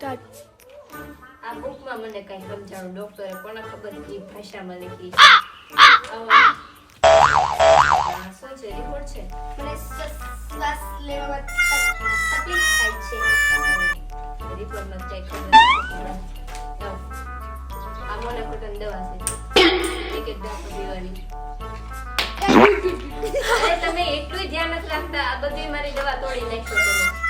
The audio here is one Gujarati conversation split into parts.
સ્ટાર્ટ. આ બુકમાં મને કઈ સમજાણું ડોક્ટરે કોને ખબર કઈ ભાષામાં લખી શું છે? રિપોર્ટ છે? મને શ્વાસ લેવામાં તકલીફ થાય છે. રિપોર્ટમાં ચેક કરી આ મને ખોટન દવા છે. એક એક દવા પીવાની તમે એટલું ધ્યાન નથી રાખતા. આ બધી મારી દવા તોડી નાખશો તમે.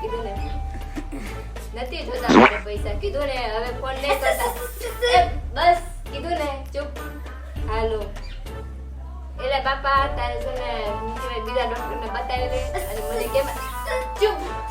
કીધું ને. નથી જોતા મારે પૈસા. કીધું ને, હવે ફોન નહીં કરતા. બસ, કીધું ને, ચૂપ. હાલો. એટલે બાપા, તારે છે ને, બીજા ડોક્ટરને બતાવી દે. અને મને કેમ ચૂપ.